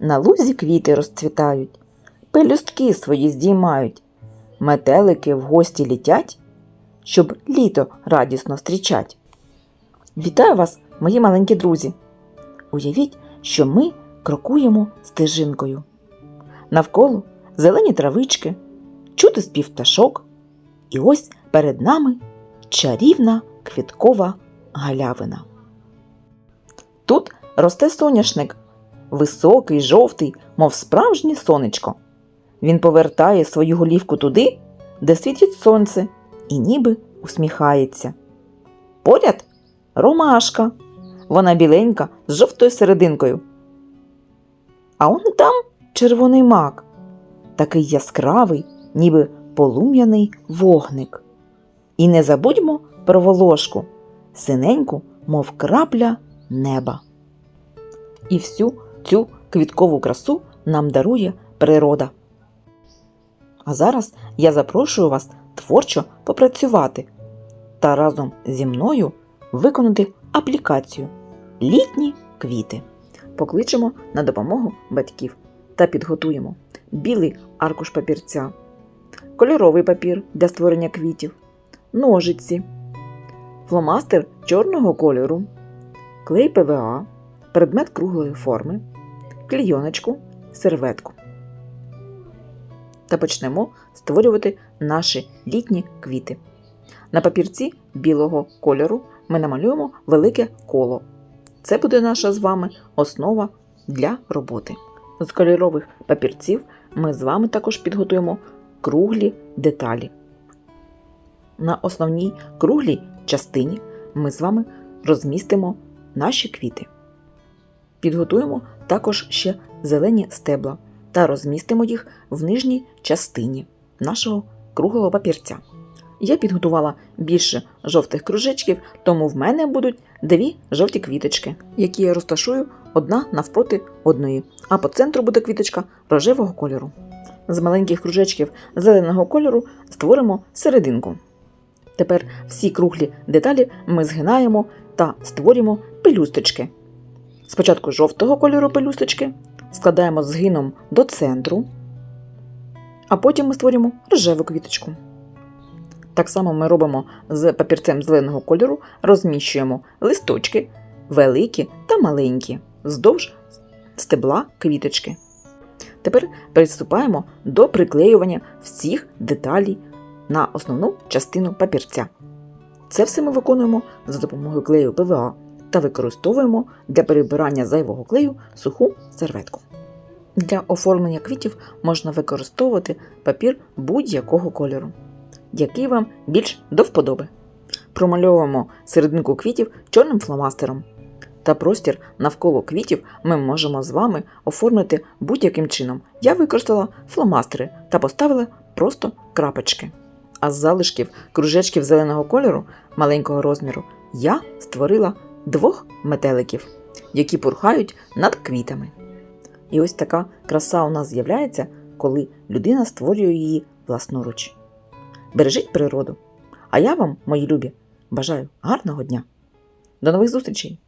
На лузі квіти розцвітають, пелюстки свої здіймають, метелики в гості літять, щоб літо радісно зустрічать. Вітаю вас, мої маленькі друзі! Уявіть, що ми крокуємо стежинкою. Навколо зелені травички, чути спів пташок, і ось перед нами чарівна квіткова галявина. Тут росте соняшник, високий, жовтий, мов справжнє сонечко. Він повертає свою голівку туди, де світить сонце, і ніби усміхається. Поряд ромашка. Вона біленька з жовтою серединкою. А он там червоний мак, такий яскравий, ніби полум'яний вогник. І не забудьмо про волошку, синеньку, мов крапля неба. І всю цю квіткову красу нам дарує природа. А зараз я запрошую вас творчо попрацювати та разом зі мною виконати аплікацію Літні квіти. Покличемо на допомогу батьків та підготуємо білий аркуш папірця, кольоровий папір для створення квітів, ножиці, фломастер чорного кольору, клей ПВА, предмет круглої форми, клійоночку, серветку. Та почнемо створювати наші літні квіти. На папірці білого кольору ми намалюємо велике коло. Це буде наша з вами основа для роботи. З кольорових папірців ми з вами також підготуємо круглі деталі. На основній круглій частині ми з вами розмістимо наші квіти. Підготуємо також ще зелені стебла та розмістимо їх в нижній частині нашого круглого папірця. Я підготувала більше жовтих кружечків, тому в мене будуть дві жовті квіточки, які я розташую одна навпроти одної, а по центру буде квіточка рожевого кольору. З маленьких кружечків зеленого кольору створимо серединку. Тепер всі круглі деталі ми згинаємо та створюємо пелюсточки. Спочатку жовтого кольору пелюсточки складаємо згином до центру, а потім ми створюємо рожеву квіточку. Так само ми робимо з папірцем зеленого кольору, розміщуємо листочки, великі та маленькі, вздовж стебла квіточки. Тепер приступаємо до приклеювання всіх деталей на основну частину папірця. Це все ми виконуємо за допомогою клею ПВА та використовуємо для перебирання зайвого клею суху серветку. Для оформлення квітів можна використовувати папір будь-якого кольору який вам більш до вподоби. Промальовуємо серединку квітів чорним фломастером. Та простір навколо квітів ми можемо з вами оформити будь-яким чином. Я використала фломастери та поставила просто крапочки. А з залишків кружечків зеленого кольору маленького розміру я створила двох метеликів, які пурхають над квітами. І ось така краса у нас з'являється, коли людина створює її власноруч. Бережіть природу. А я вам, мої любі, бажаю гарного дня. До нових зустрічей!